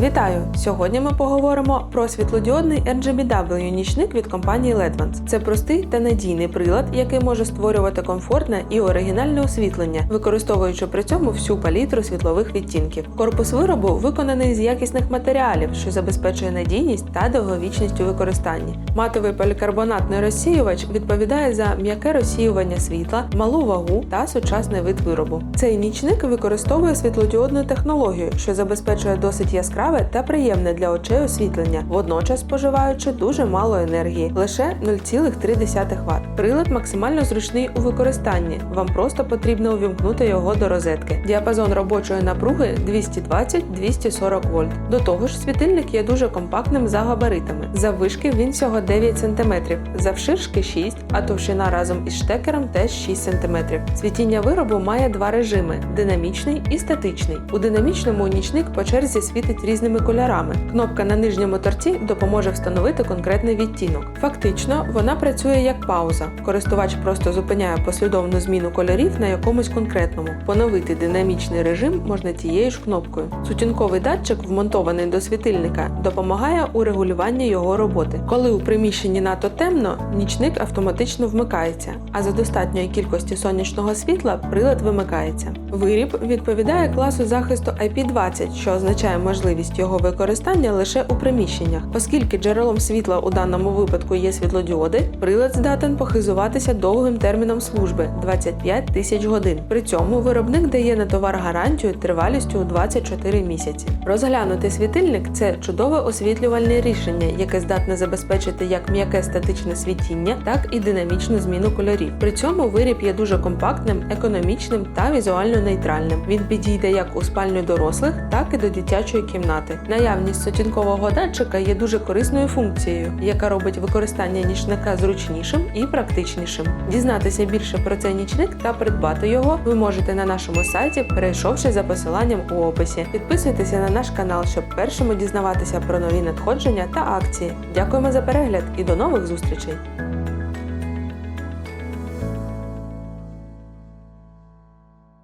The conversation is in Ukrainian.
Вітаю! Сьогодні ми поговоримо про світлодіодний RGBW нічник від компанії Ledvance. Це простий та надійний прилад, який може створювати комфортне і оригінальне освітлення, використовуючи при цьому всю палітру світлових відтінків. Корпус виробу виконаний з якісних матеріалів, що забезпечує надійність та довговічність у використанні. Матовий полікарбонатний розсіювач відповідає за м'яке розсіювання світла, малу вагу та сучасний вид виробу. Цей нічник використовує світлодіодну технологію, що забезпечує досить яскраве та приємне для очей освітлення, водночас споживаючи дуже мало енергії, лише 0,3 Вт. Прилад максимально зручний у використанні. Вам просто потрібно увімкнути його до розетки. Діапазон робочої напруги 220-240 вольт. До того ж, світильник є дуже компактним за габаритами. Заввишки він всього 9 см, завширшки 6, а товщина разом із штекером теж 6 см. Світіння виробу має два режими: динамічний і статичний. У динамічному нічник по черзі світить різними кольорами. Кнопка на нижньому торці допоможе встановити конкретний відтінок. Фактично, вона працює як пауза. Користувач просто зупиняє послідовну зміну кольорів на якомусь конкретному. Поновити динамічний режим можна тією ж кнопкою. Сутінковий датчик, вмонтований до світильника, допомагає у регулюванні його роботи. Коли у приміщенні надто темно, нічник автоматично вмикається, а за достатньої кількості сонячного світла прилад вимикається. Виріб відповідає класу захисту IP20, що означає можливість його використання лише у приміщеннях. Оскільки джерелом світла у даному випадку є світлодіоди, прилад здатен похизуватися довгим терміном служби 25 тисяч годин. При цьому виробник дає на товар гарантію тривалістю у 24 місяці. Розглянутий світильник це чудове освітлювальне рішення, яке здатне забезпечити як м'яке статичне світіння, так і динамічну зміну кольорів. При цьому виріб є дуже компактним, економічним та візуально нейтральним. Він підійде як у спальню дорослих, так і до дитячої кімнати. Наявність сутінкового датчика є дуже корисною функцією, яка робить використання нічника зручнішим і практичнішим. Дізнатися більше про цей нічник та придбати його ви можете на нашому сайті, перейшовши за посиланням у описі. Підписуйтеся на наш канал, щоб першими дізнаватися про нові надходження та акції. Дякуємо за перегляд і до нових зустрічей!